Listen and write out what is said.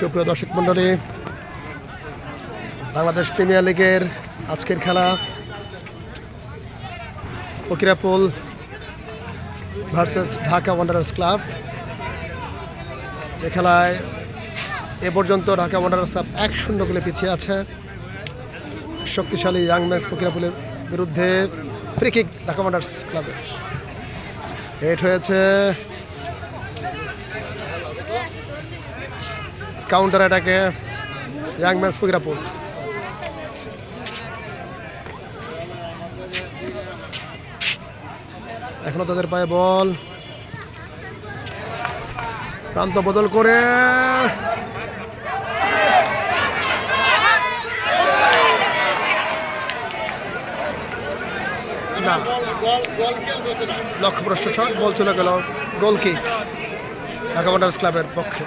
সুপ্রিয় দর্শক মণ্ডলী, বাংলাদেশ প্রিমিয়ার লিগের আজকের খেলা Fakirapool versus Dhaka Wanderers Club. যে খেলায় এ পর্যন্ত ঢাকা ওয়ান্ডারার্স ক্লাব এক শূন্য গোলে পিছিয়ে আছে। শক্তিশালী ইয়াং ম্যাচ ফকিরাপুলের বিরুদ্ধে ফ্রিকিক ঢাকা ওয়ান্ডারার্স ক্লাবের। হেট হয়েছে। কাউন্টার অ্যাটাকে ইয়াং ম্যাচ ফকিরাপুল এখনও তাদের পায়ে বল। প্রান্ত বদল করে। না। লক্ষ্যপ্রষ্ট শট বল চলে গেল। গোল কিক ঢাকা ওয়ান্ডার্স ক্লাবের পক্ষে।